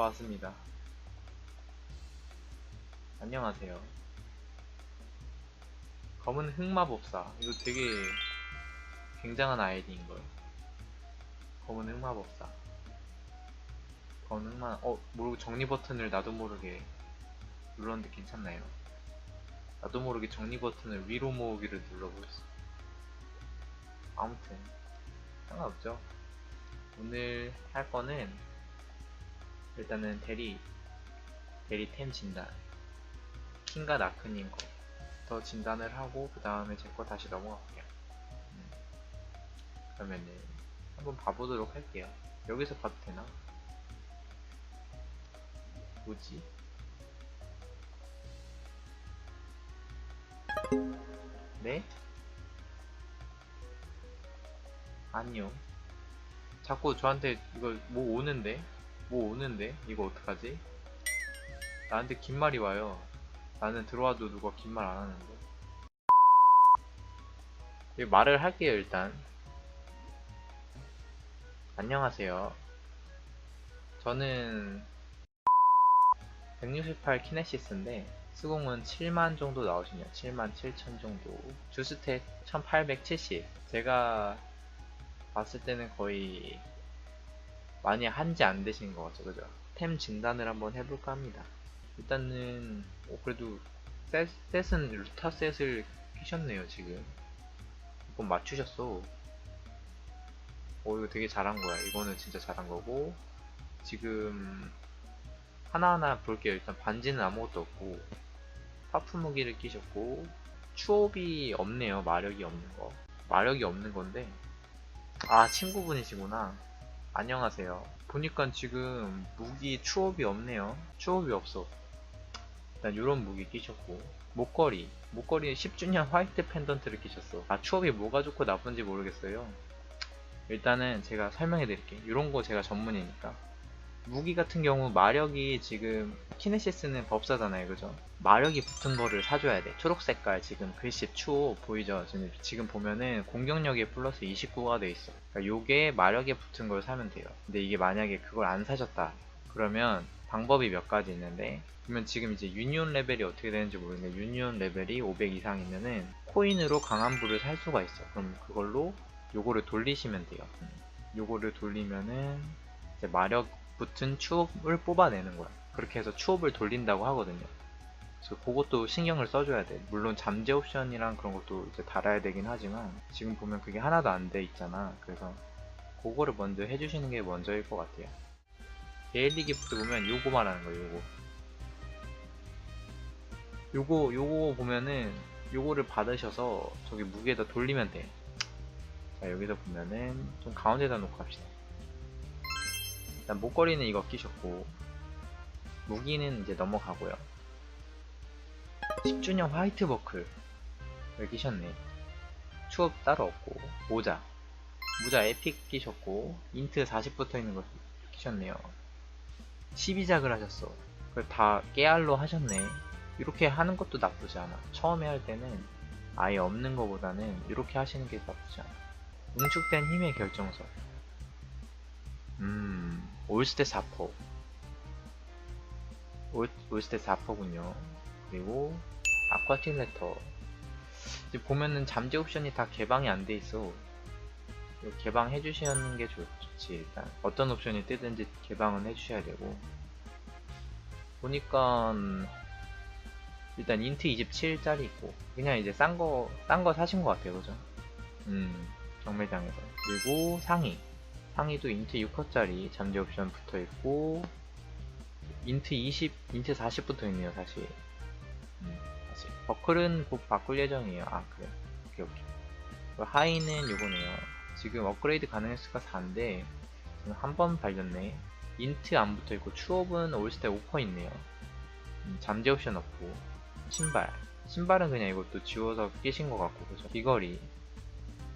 왔습니다. 안녕하세요. 검은 흑마법사. 이거 되게 굉장한 아이디인걸. 검은 흑마법사. 검은 흑마, 어, 모르고 정리 버튼을 나도 모르게 눌렀는데 괜찮나요? 나도 모르게 정리 버튼을 위로 모으기를 눌러보겠어. 아무튼, 상관없죠. 오늘 할 거는 일단은 대리 대리 템 진단 킹과 나크님 거더 진단을 하고 그 다음에 제 거 다시 넘어갈게요 음. 그러면은 한번 봐보도록 할게요 여기서 봐도 되나? 뭐지? 네? 아니요 자꾸 저한테 이거 뭐 오는데? 뭐 오는데? 이거 어떡하지? 나한테 긴 말이 와요. 나는 들어와도 누가 긴 말 안 하는데. 이 말을 할게요, 일단. 안녕하세요. 저는 168 키네시스인데 수공은 7만 정도 나오시네요. 7만 7천 정도. 주스탯 1870. 제가 봤을 때는 거의 많이 한지 안 되신 것 같죠, 그죠? 템 진단을 한번 해볼까 합니다. 일단은 어, 그래도 셋, 셋은 루타 셋을 끼셨네요, 지금. 이건 맞추셨어. 오, 이거 되게 잘한 거야. 이거는 진짜 잘한 거고. 지금 하나하나 볼게요. 일단 반지는 아무것도 없고 파프 무기를 끼셨고 추업이 없네요. 마력이 없는 거. 마력이 없는 건데 아 친구분이시구나 안녕하세요. 보니까 지금 무기 추업이 없네요. 추업이 없어. 일단 이런 무기 끼셨고. 목걸이. 목걸이 10주년 화이트 펜던트를 끼셨어. 아 추업이 뭐가 좋고 나쁜지 모르겠어요. 일단은 제가 설명해 드릴게요. 이런 거 제가 전문이니까 무기 같은 경우 마력이 지금 키네시스는 법사잖아요. 그죠? 마력이 붙은 거를 사줘야 돼. 초록 색깔 지금 글씨 추 보이죠? 지금, 지금 보면은 공격력이 플러스 29가 돼 있어. 그러니까 요게 마력에 붙은 걸 사면 돼요. 근데 이게 만약에 그걸 안 사셨다. 그러면 방법이 몇 가지 있는데 그러면 지금 이제 유니온 레벨이 어떻게 되는지 모르겠는데 유니온 레벨이 500 이상이면은 코인으로 강한 불을 살 수가 있어. 그럼 그걸로 요거를 돌리시면 돼요. 요거를 돌리면은 이제 마력 붙은 추업을 뽑아내는 거야. 그렇게 해서 추업을 돌린다고 하거든요. 그래서 그것도 신경을 써줘야 돼. 물론 잠재 옵션이랑 그런 것도 이제 달아야 되긴 하지만 지금 보면 그게 하나도 안 돼 있잖아. 그래서 그거를 먼저 해주시는 게 먼저일 것 같아요. 데일리 기프트 보면 요거 말하는 거예요. 요거. 요거 요거 보면은 요거를 받으셔서 저기 무게에다 돌리면 돼. 자 여기서 보면은 좀 가운데다 놓고 합시다. 일단 목걸이는 이거 끼셨고 무기는 이제 넘어가고요. 10주년 화이트 버클 을 끼셨네. 추업 따로 없고 모자. 모자 에픽 끼셨고 인트 40 붙어있는 거 끼셨네요. 12작을 하셨어. 그걸 다 깨알로 하셨네. 이렇게 하는 것도 나쁘지 않아. 처음에 할 때는 아예 없는 것보다는 이렇게 하시는 게 나쁘지 않아. 응축된 힘의 결정서 음 올스테 4포. 올, 올스테 4포군요. 그리고 아쿠아틱 레터. 이제 보면은 잠재 옵션이 다 개방이 안 돼 있어. 개방해 주시는 게 좋, 지 일단. 어떤 옵션이 뜨든지 개방은 해 주셔야 되고. 보니까 일단 인트 27짜리 있고. 그냥 이제 싼 거 싼 거 사신 것 같아요. 그죠? 음 정매장에서. 그리고 상의 상의도 인트 6호짜리 잠재 옵션 붙어있고 인트 20, 인트 40 붙어있네요 사실. 음, 사실. 버클은 곧 바꿀 예정이에요. 아 그래. 오케이 오케이. 하이는 요거네요. 지금 업그레이드 가능했을까 4인데 지금 한번 발렸네. 인트 안 붙어있고 추업은 올스테 5% 있네요. 음, 잠재 옵션 없고. 신발. 신발은 그냥 이것도 지워서 끼신 것 같고 그죠? 귀걸이.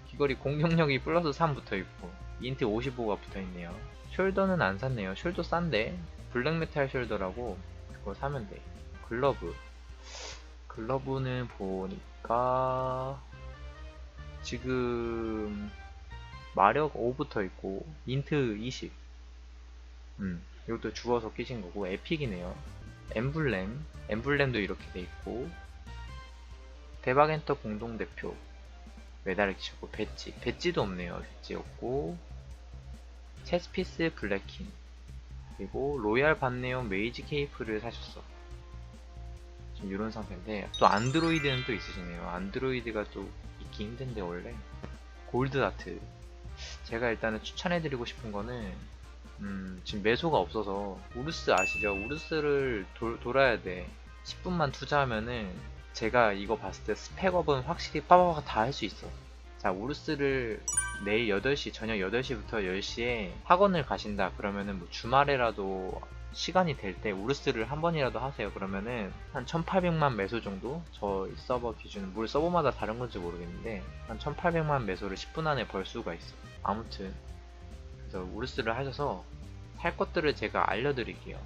귀걸이 공격력이 플러스 3 붙어있고 인트 55가 붙어있네요. 숄더는 안 샀네요. 숄더 싼데 블랙메탈 숄더라고 그거 사면 돼. 글러브. 글러브는 보니까 지금 마력 5 붙어있고 인트 20 음, 이것도 주워서 끼신 거고 에픽이네요. 엠블렘, 엠블렘도 이렇게 돼 있고 대박엔터 공동대표 메달을 끼셨고 배지, 배지도 없네요. 배지 없고 체스피스 블랙킹 그리고 로얄 반네온 메이지 케이프를 사셨어. 지금 이런 상태인데 또 안드로이드는 또 있으시네요. 안드로이드가 또 있기 힘든데 원래 골드 다트 제가 일단은 추천해드리고 싶은 거는 음, 지금 매소가 없어서 우르스 아시죠? 우르스를 돌, 돌아야 돼. 10분만 투자하면은 제가 이거 봤을 때 스펙업은 확실히 빠바바 다할 수 있어. 자, 우르스를 내일 8시, 저녁 8시부터 10시에 학원을 가신다. 그러면은 뭐 주말에라도 시간이 될 때 우르스를 한 번이라도 하세요. 그러면은 한 1800만 매소 정도? 저 서버 기준, 물 서버마다 다른 건지 모르겠는데 한 1800만 매소를 10분 안에 벌 수가 있어. 아무튼 그래서 우르스를 하셔서 할 것들을 제가 알려드릴게요.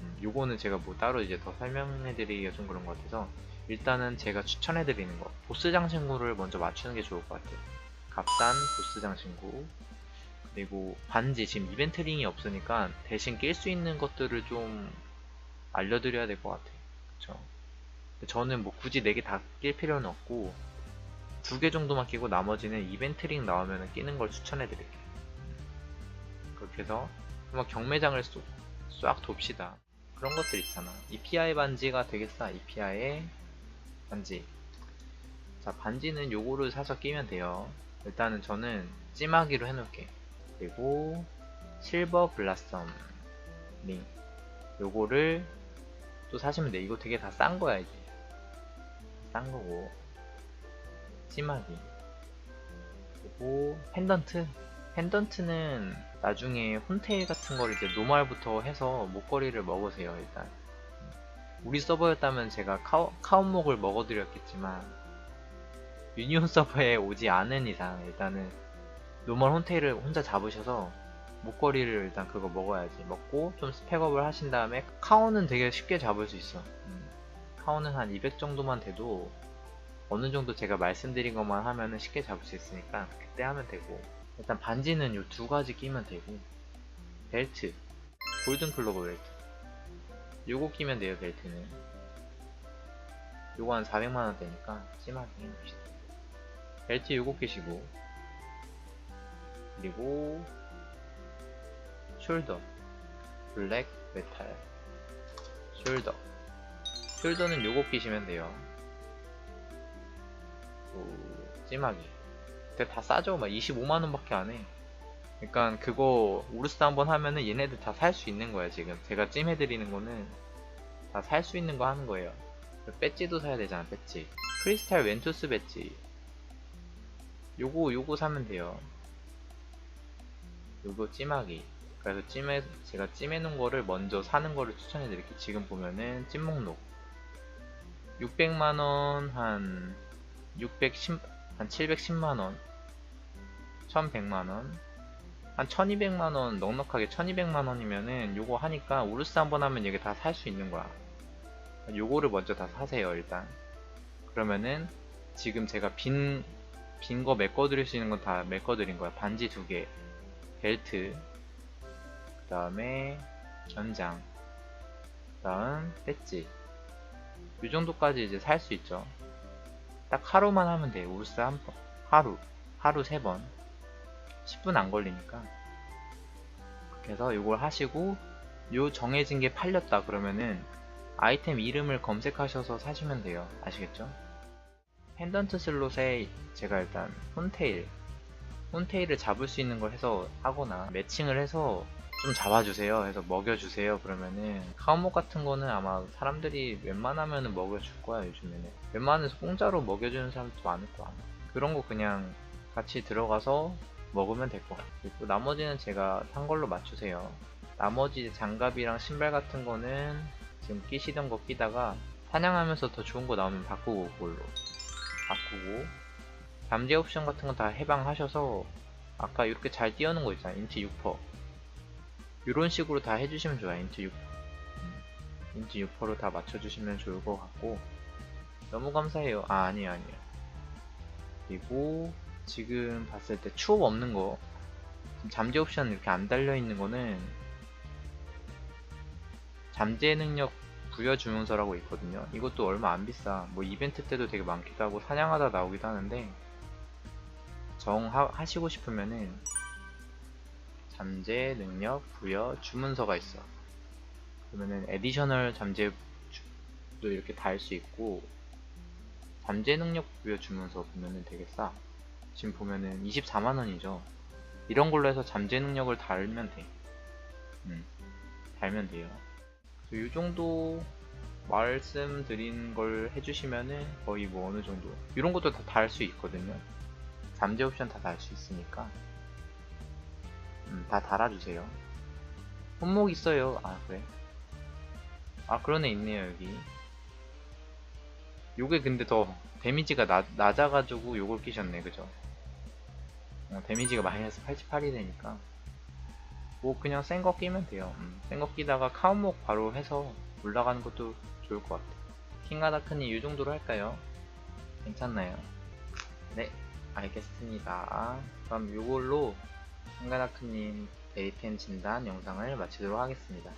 음, 요거는 제가 뭐 따로 이제 더 설명해드리기가 좀 그런 것 같아서 일단은 제가 추천해드리는 거 보스 장 신구를 먼저 맞추는 게 좋을 것 같아요. 값싼 보스 장 신구 그리고 반지 지금 이벤트 링이 없으니까 대신 낄 수 있는 것들을 좀 알려드려야 될 것 같아요. 그쵸? 저는 뭐 굳이 4개 다 낄 필요는 없고 두 개 정도만 끼고 나머지는 이벤트 링 나오면 끼는 걸 추천해 드릴게요. 그렇게 해서 한번 경매장을 쏙, 싹 돕시다. 그런 것들 있잖아. EPI 반지가 되게 싸. EPI의 반지. 자, 반지는 요거를 사서 끼면 돼요. 일단은 저는 찜하기로 해놓을게. 그리고 실버 블라썸 링. 요거를 또 사시면 돼. 이거 되게 다 싼 거야, 이게. 싼 거고. 찜하기. 그리고 펜던트. 펜던트는 나중에 혼테일 같은 걸 이제 노말부터 해서 목걸이를 먹으세요 일단 우리 서버였다면 제가 카우, 카운목을 먹어드렸겠지만 유니온 서버에 오지 않은 이상 일단은 노멀 혼테일을 혼자 잡으셔서 목걸이를 일단 그거 먹어야지. 먹고 좀 스펙업을 하신 다음에 카운은 되게 쉽게 잡을 수 있어. 음. 카운은 한 200 정도만 돼도 어느 정도 제가 말씀드린 것만 하면은 쉽게 잡을 수 있으니까 그때 하면 되고. 일단 반지는 요 두 가지 끼면 되고. 벨트. 골든 클로버 벨트 요거 끼면 돼요 벨트는. 요거 한 400만원대니까 심하게 해봅시다. 벨트 요거 끼시고. 그리고 숄더. 블랙 메탈. 숄더. 숄더는 요거 끼시면 돼요. 오, 찜하게. 근데 다 싸죠. 막 25만원 밖에 안 해. 그러니까 그거 우르스 한번 하면은 얘네들 다 살 수 있는 거야 지금. 제가 찜 해드리는 거는 다 살 수 있는 거 하는 거예요. 배지도 사야 되잖아 배지. 크리스탈 웬투스 배지. 요거 요거 사면 돼요. 요거 찜하기. 그래서 찜해 제가 찜해 놓은 거를 먼저 사는 거를 추천해 드릴게요. 지금 보면은 찜 목록 600만원 한 610, 한 710만원 1100만원 한 1200만원 넉넉하게 1200만원이면은 요거 하니까 우르스 한번 하면 이게 다 살 수 있는 거야. 요거를 먼저 다 사세요 일단. 그러면은 지금 제가 빈 빈 거 메꿔드릴 수 있는 건 다 메꿔드린 거야. 반지 두개 벨트 그 다음에 연장 그 다음 배지. 요 정도까지 이제 살 수 있죠. 딱 하루만 하면 돼 우르스 한 번. 하루 하루 세 번 10분 안 걸리니까. 그렇게 해서 이걸 하시고 요 정해진 게 팔렸다 그러면은 아이템 이름을 검색하셔서 사시면 돼요. 아시겠죠? 펜던트 슬롯에 제가 일단 혼테일 혼테일을 잡을 수 있는 걸 해서 하거나 매칭을 해서 좀 잡아주세요. 해서 먹여주세요. 그러면은 카우목 같은 거는 아마 사람들이 웬만하면 먹여줄 거야 요즘에는. 웬만해서 공짜로 먹여주는 사람도 많을 거야. 그런 거 그냥 같이 들어가서 먹으면 될 것 같고 나머지는 제가 산 걸로 맞추세요. 나머지 장갑이랑 신발 같은 거는 지금 끼시던 거 끼다가 사냥하면서 더 좋은 거 나오면 바꾸고 그걸로. 바꾸고. 잠재 옵션 같은 거 다 해방하셔서 아까 이렇게 잘 띄우는 거 있잖아요. 인트 6% 이런 식으로 다 해주시면 좋아요. 인트 6 음, 인트 6%로 다 맞춰주시면 좋을 것 같고. 너무 감사해요. 아 아니에요 아니에요. 그리고 지금 봤을 때 추억 없는 거 잠재 옵션 이렇게 안 달려 있는 거는 잠재 능력 부여 주문서라고 있거든요. 이것도 얼마 안 비싸. 뭐 이벤트 때도 되게 많기도 하고 사냥하다 나오기도 하는데 정하시고 싶으면은 잠재 능력 부여 주문서가 있어. 그러면은 에디셔널 잠재도 이렇게 달 수 있고 잠재 능력 부여 주문서 보면은 되게 싸. 지금 보면은 24만 원이죠. 이런 걸로 해서 잠재 능력을 달면 돼. 음, 달면 돼요. 이 정도 말씀드린 걸 해주시면은 거의 뭐 어느 정도 이런 것도 다 달 수 있거든요. 잠재 옵션 다 달 수 있으니까 음, 다 달아주세요. 손목 있어요. 아 그래? 아애 있네요 여기. 요게 근데 더 데미지가 낮, 낮아가지고 요걸 끼셨네 그죠? 어, 데미지가 마이너스 88이 되니까 뭐 그냥 센 거 끼면 돼요 음, 센거 끼다가 카운목 바로 해서 올라가는 것도 좋을 것 같아요 킹가다크님 이 정도로 할까요? 괜찮나요? 네 알겠습니다 그럼 이걸로 킹가다크님 데이템 진단 영상을 마치도록 하겠습니다